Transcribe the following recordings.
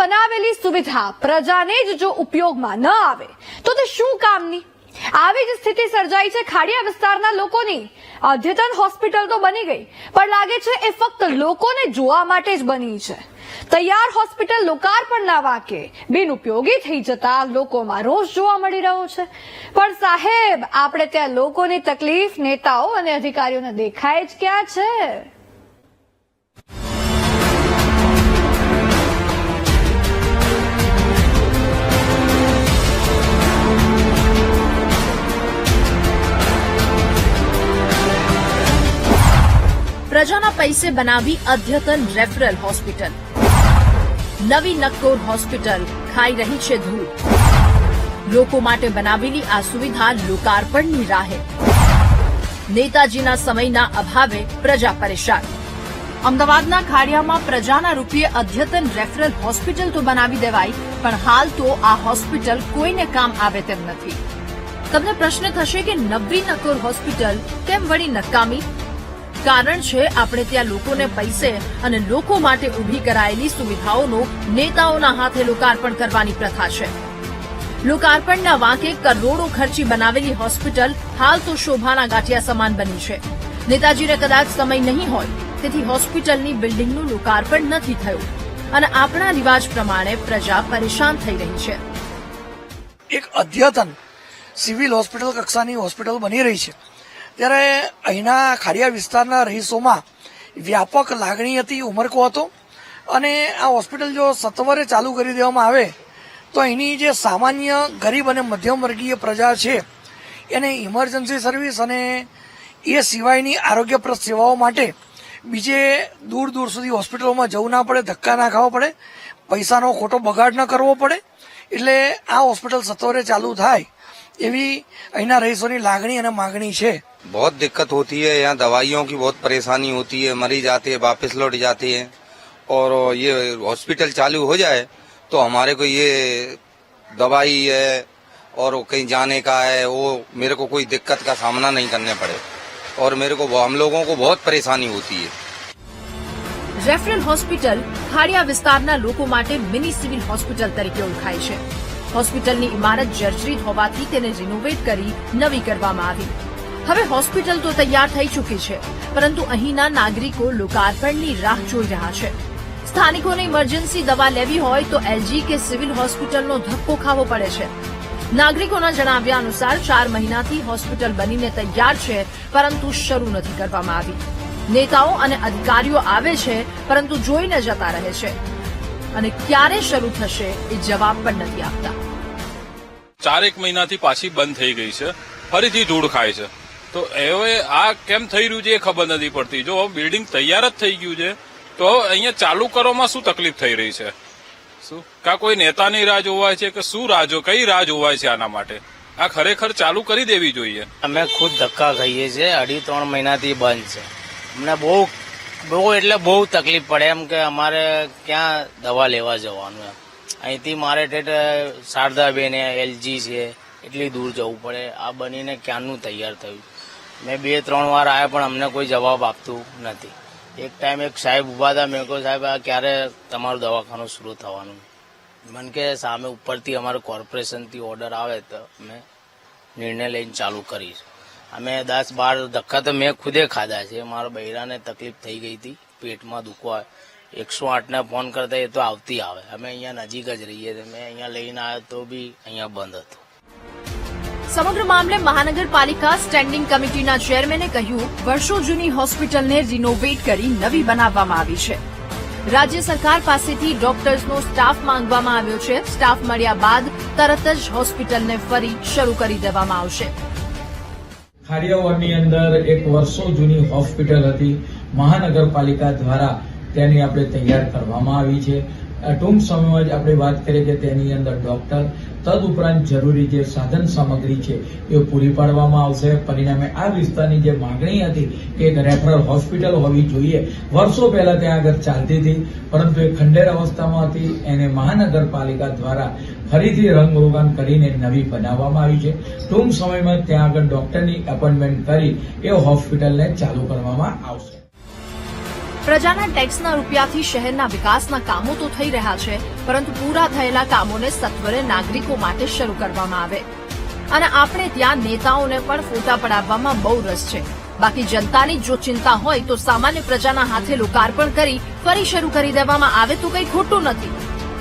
બનાવેલી સુવિધા પ્રજાને જ જો ઉપયોગમાં ન આવે, તો તે શું કામની? આવી જ સ્થિતિ સર્જાઈ છે ખાડિયા વિસ્તારના લોકોની. અદ્યતન હોસ્પિટલ તો બની ગઈ, પણ લાગે છે એ ફક્ત લોકોને જોવા માટે જ બની છે. તૈયાર હોસ્પિટલ લોકાર્પણના વાકે બિનઉપયોગી થઈ જતા લોકોમાં રોષ જોવા મળી રહ્યો છે. પણ સાહેબ, આપણે ત્યાં લોકોની તકલીફ, નેતાઓ અને અધિકારીઓને દેખાય જ ક્યાં છે? પ્રજાના પૈસે બનાવી અદ્યતન રેફરલ હોસ્પિટલ. નવી નક્કોર હોસ્પિટલ ખાઈ રહી છે ધૂળ. લોકો માટે બનાવેલી આ સુવિધા લોકાર્પણની રાહે. નેતાજીના સમયના અભાવે પ્રજા પરેશાન. અમદાવાદના ખાડિયામાં પ્રજાના રૂપિયે અદ્યતન રેફરલ હોસ્પિટલ તો બનાવી દેવાઈ પણ હાલ તો આ હોસ્પિટલ કોઈને કામ આવે તેમ નથી. તમને પ્રશ્ન થશે કે નબળી નકોર હોસ્પિટલ કેમ વળી નકામી? કારણ છે, આપણે ત્યાં લોકોને પૈસે અને લોકો માટે ઊભી કરાયેલી સુવિધાઓનું નેતાઓના હાથે લોકાર્પણ કરવાની પ્રથા છે. લોકાર્પણના વાંકે કરોડો ખર્ચી બનાવેલી હોસ્પિટલ હાલ તો શોભાના ગાંઠિયા સમાન બની છે. નેતાજીને કદાચ સમય નહીં હોય, તેથી હોસ્પિટલની બિલ્ડિંગનું લોકાર્પણ નથી થયું. અને આપણા રિવાજ પ્રમાણે પ્રજા પરેશાન થઈ રહી છે. એક અદ્યતન સિવિલ હોસ્પિટલ કક્ષાની હોસ્પિટલ બની રહી છે. ત્યારે અહીંના ખાડિયા વિસ્તારના રહીશોમાં વ્યાપક લાગણી હતી, ઉમરકો હતો અને આ હોસ્પિટલ જો સત્વરે ચાલુ કરી દેવામાં આવે, તો અહીંની જે સામાન્ય ગરીબ અને મધ્યમ વર્ગીય પ્રજા છે, એને ઇમરજન્સી સર્વિસ અને એ સિવાયની આરોગ્યપ્રદ સેવાઓ માટે બીજે દૂર દૂર સુધી હોસ્પિટલોમાં જવું ના પડે, ધક્કા ના ખાવા પડે, પૈસાનો ખોટો બગાડ ન કરવો પડે એટલે આ હોસ્પિટલ સત્વરે ચાલુ થાય એવી અહીંના રહીશોની લાગણી અને માગણી છે बहुत दिक्कत होती है यहाँ दवाइयों की बहुत परेशानी होती है मरीज आते हैं वापस लौट जाते हैं और ये हॉस्पिटल चालू हो जाए तो हमारे को ये दवाई है और कहीं जाने का है वो मेरे को कोई दिक्कत का सामना नहीं करने पड़े और मेरे को हम लोगों को बहुत परेशानी होती है રેફરલ હોસ્પિટલ ખાડિયા વિસ્તારના લોકો માટે મિની સિવિલ હોસ્પિટલ તરીકે ઓળખાય છે. હોસ્પિટલની ઇમારત જર્જરિત હોવાથી તેને રિનોવેટ કરી નવી કરવામાં આવી. હવે હોસ્પિટલ તો તૈયાર થઈ ચૂકી છે, પરંતુ અહીંના નાગરિકો લોકાર્પણની રાહ જોઈ રહ્યા છે. સ્થાનિકોને ઇમરજન્સી દવા લેવી હોય તો એલજી કે સિવિલ હોસ્પિટલનો ધક્કો ખાવો પડે છે. નાગરિકોના જણાવ્યા અનુસાર ચાર મહિનાથી હોસ્પિટલ બનીને તૈયાર છે, પરંતુ શરૂ નથી કરવામાં આવી. નેતાઓ અને અધિકારીઓ આવે છે પરંતુ જોઈને જતા રહે છે. અને ક્યારે શરૂ થશે એ જવાબ પણ નથી આપતા. ચારેક મહિનાથી પાછી બંધ થઈ ગઈ છે. ફરીથી ધૂળ ખાય છે. તો હવે આ કેમ થઈ રહ્યું છે એ ખબર નથી પડતી. જો બિલ્ડિંગ તૈયાર જ થઈ ગયું છે તો અહીંયા ચાલુ કરવામાં શું તકલીફ થઈ રહી છે? શું? કા કોઈ નેતાની રાહ જોવાય છે કે શું રાહ જો કઈ રાહ જોવાય છે આના માટે? આ ખરેખર ચાલુ કરી દેવી જોઈએ. અમે ખુદ ધક્કા ખાઈએ છીએ અઢી ત્રણ મહિનાથી બંધ છે. અમને બહુ બહુ એટલે બહુ તકલીફ પડે. એમ કે અમારે ક્યાં દવા લેવા જવાનું એમ. અહીંથી મારે ઠેઠ શારદાબેન એલજી છે, એટલી દૂર જવું પડે. આ બનીને ક્યાંનું તૈયાર થયું? મેં બે, ત્રણ વાર આવ્યા પણ અમને કોઈ જવાબ આપતું નથી. એક ટાઈમ એક સાહેબ ઊભા હતા. મેં કહ્યું, સાહેબ, આ ક્યારે તમારું દવાખાનું શરૂ થવાનું? મને કે, સામે ઉપરથી અમારે કોર્પોરેશનથી ઓર્ડર આવે તો અમે નિર્ણય લઈને ચાલુ કરીશ. અમે દસ બાર ધક્કા તો મેં ખુદે ખાધા છે. મારા બૈરાને તકલીફ થઈ ગઈ હતી. પેટમાં દુખવા. એકસો આઠને ફોન કરતા એ તો આવતી આવે. અમે અહીંયા નજીક જ રહીએ મેં અહીંયા લઈને આવ્યો તો બી અહીંયા બંધ હતું. સમગ્ર મામલે મહાનગરપાલિકા સ્ટેન્ડિંગ કમિટીના ચેરમેને કહ્યું, વર્ષો જૂની હોસ્પિટલને રિનોવેટ કરી નવી બનાવવામાં આવી છે. રાજ્ય સરકાર પાસેથી ડોક્ટર્સનો સ્ટાફ માંગવામાં આવ્યો છે. સ્ટાફ મળ્યા બાદ તરત જ હોસ્પિટલને ફરી શરૂ કરી દેવામાં આવશે. ખાડિયાવાડની અંદર એક વર્ષો જૂની હોસ્પિટલ હતી. મહાનગરપાલિકા દ્વારા તેની આપણે તૈયાર કરવામાં આવી છે. ટૂંક સમયમાં જ આપણે વાત કરીએ કે તેની અંદર ડોક્ટર તદુપરાંત જરૂરી જે સાધન સામગ્રી છે, એ પૂરી પાડવામાં આવશે. પરિણામે આ વિસ્તારની જે માગણી હતી કે એક રેફરલ હોસ્પિટલ હોવી જોઈએ, વર્ષો પહેલા ત્યાં આગળ ચાલતી હતી, પરંતુ એ ખંડેર અવસ્થામાં હતી. એને મહાનગરપાલિકા દ્વારા ફરીથી રંગરોગાન કરીને નવી બનાવવામાં આવી છે. ટૂંક સમયમાં ત્યાં આગળ ડોક્ટરની એપોઇન્ટમેન્ટ કરી એ હોસ્પિટલને ચાલુ કરવામાં આવશે. પ્રજાના ટેક્સના રૂપિયાથી શહેરના વિકાસના કામો તો થઈ રહ્યા છે, પરંતુ પૂરા થયેલા કામોને સત્વરે નાગરિકો માટે શરૂ કરવામાં આવે. અને આપણે ત્યાં નેતાઓને પણ ફોટા પડાવવામાં બહુ રસ છે. બાકી જનતાની જો ચિંતા હોય તો સામાન્ય પ્રજાના હાથે લોકાર્પણ કરી ફરી શરૂ કરી દેવામાં આવે તો કંઈ ખોટું નથી.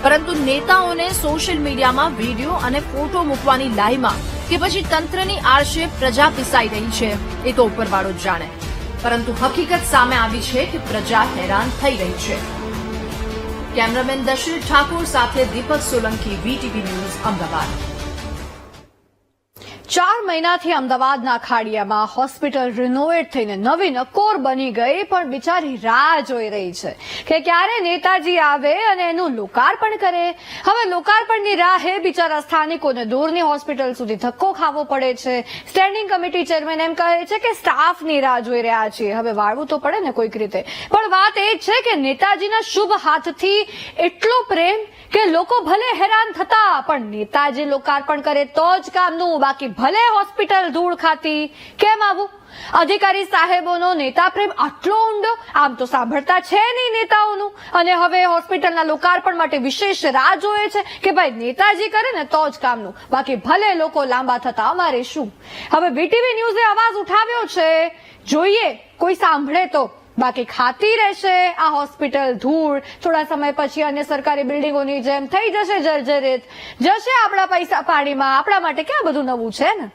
પરંતુ નેતાઓને સોશિયલ મીડિયામાં વીડિયો અને ફોટો મૂકવાની લાઈમાં કે પછી તંત્રની આળશે પ્રજા પીસાઈ રહી છે, એ તો ઉપરવાળો જ જાણે. પરંતુ હકીકત સામે આવી છે કે પ્રજા હેરાન થઈ રહી છે. કેમેરામેન દશરથ ઠાકોર સાથે દીપક સોલંકી, વીટીવી ન્યૂઝ, અમદાવાદ. ચાર મહિનાથી અમદાવાદના ખાડિયામાં હોસ્પિટલ રિનોવેટ થઈને નવી નકોર બની ગઈ, પણ બિચારી રાહ જોઈ રહી છે કે ક્યારે નેતાજી આવે અને એનું લોકાર્પણ કરે. હવે લોકાર્પણની રાહે બિચારા સ્થાનિકોને દૂરની હોસ્પિટલ સુધી ધક્કો ખાવો પડે છે. સ્ટેન્ડિંગ કમિટી ચેરમેન એમ કહે છે કે સ્ટાફની રાહ જોઈ રહ્યા છીએ. હવે વાળવું તો પડે ને કોઈક રીતે. પણ વાત એ છે કે નેતાજીના શુભ હાથથી એટલો પ્રેમ કે લોકો ભલે હેરાન થતા, પણ નેતાજી લોકાર્પણ કરે તો જ કામનું બાકી ભલે હોસ્પિટલ ધૂળ ખાતી, કેમ આવું? અધિકારી સાહેબોનો નેતા પ્રેમ આટલો ઊંડો? આમ તો સાંભળતા છે નહીં નેતાઓનું. અને હવે હોસ્પિટલના લોકાર્પણ માટે વિશેષ રાહ જોવે છે કે ભાઈ નેતાજી કરે ને તો જ કામનું. બાકી ભલે લોકો લાંબા થતા, અમારે શું? હવે વીટીવી ન્યૂઝે અવાજ ઉઠાવ્યો છે. જોઈએ, કોઈ સાંભળે તો. બાકી ખાતી રહેશે આ હોસ્પિટલ ધૂળ. થોડા સમય પછી અન્ય સરકારી બિલ્ડિંગોની જેમ થઈ જશે જર્જરિત. જશે આપણા પૈસા પાણીમાં. આપણા માટે ક્યાં બધું નવું છે ને?